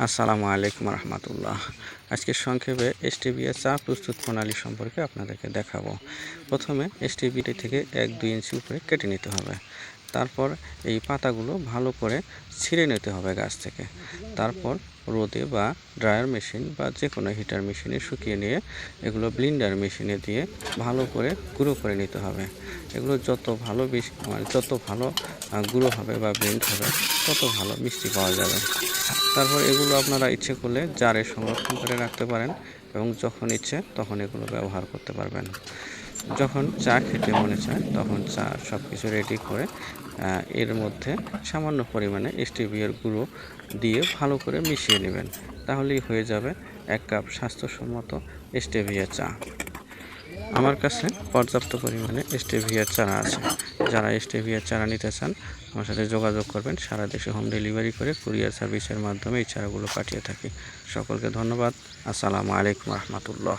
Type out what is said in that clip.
আসসালামু আলাইকুম রহমতুল্লাহ। আজকে সংক্ষেপে এসটিবিএ চা প্রস্তুত প্রণালী সম্পর্কে আপনাদেরকে দেখাবো। প্রথমে এসটিবিটি থেকে এক দুই ইঞ্চি উপরে কেটে নিতে হবে। তারপর এই পাতাগুলো ভালো করে ছিঁড়ে নিতে হবে গাছ থেকে। তারপর রোদে বা ড্রায়ার মেশিন বা যে কোনো হিটার মেশিনে শুকিয়ে নিয়ে এগুলো ব্লিন্ডার মেশিনে দিয়ে ভালো করে গুঁড়ো করে নিতে হবে। এগুলো যত ভালো মানে যত ভালো গুঁড়ো হবে বা ব্লেন্ড হবে তত ভালো মিষ্টি পাওয়া যাবে। তারপর এগুলো আপনারা ইচ্ছে করলে জারে সংরক্ষণ করে রাখতে পারেন এবং যখন ইচ্ছে তখন এগুলো ব্যবহার করতে পারবেন। যখন চা খেতে মনে চায়, তখন চা সব কিছু রেডি করে এর মধ্যে সামান্য পরিমাণে স্টিভিয়ার গুঁড়ো দিয়ে ভালো করে মিশিয়ে নেবেন। তাহলেই হয়ে যাবে এক কাপ স্বাস্থ্যসম্মত স্টেভিয়া চা। আমার কাছে পর্যাপ্ত পরিমাণে স্টেভিয়ার চারা আছে। যারা স্টেভিয়ার চারা নিতে চান, আমার সাথে যোগাযোগ করবেন। সারা দেশে হোম ডেলিভারি করে কুরিয়ার সার্ভিসের মাধ্যমে এই চারাগুলো পাঠিয়ে থাকি। সকলকে ধন্যবাদ। আসসালামু আলাইকুম রহমতুল্লাহ।